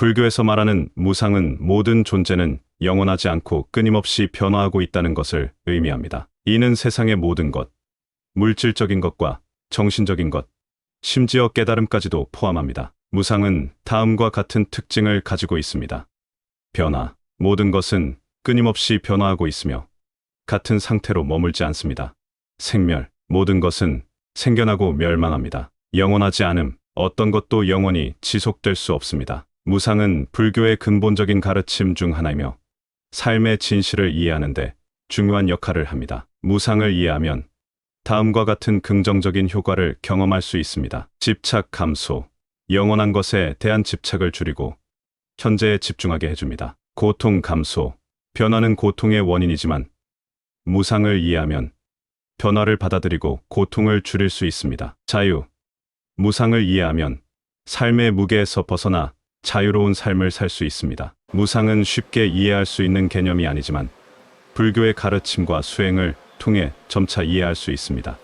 불교에서 말하는 무상은 모든 존재는 영원하지 않고 끊임없이 변화하고 있다는 것을 의미합니다. 이는 세상의 모든 것, 물질적인 것과 정신적인 것, 심지어 깨달음까지도 포함합니다. 무상은 다음과 같은 특징을 가지고 있습니다. 변화. 모든 것은 끊임없이 변화하고 있으며 같은 상태로 머물지 않습니다. 생멸. 모든 것은 생겨나고 멸망합니다. 영원하지 않음. 어떤 것도 영원히 지속될 수 없습니다. 무상은 불교의 근본적인 가르침 중 하나이며 삶의 진실을 이해하는데 중요한 역할을 합니다. 무상을 이해하면 다음과 같은 긍정적인 효과를 경험할 수 있습니다. 집착 감소. 영원한 것에 대한 집착을 줄이고 현재에 집중하게 해줍니다. 고통 감소. 변화는 고통의 원인이지만 무상을 이해하면 변화를 받아들이고 고통을 줄일 수 있습니다. 자유. 무상을 이해하면 삶의 무게에서 벗어나 자유로운 삶을 살 수 있습니다. 무상은 쉽게 이해할 수 있는 개념이 아니지만 불교의 가르침과 수행을 통해 점차 이해할 수 있습니다.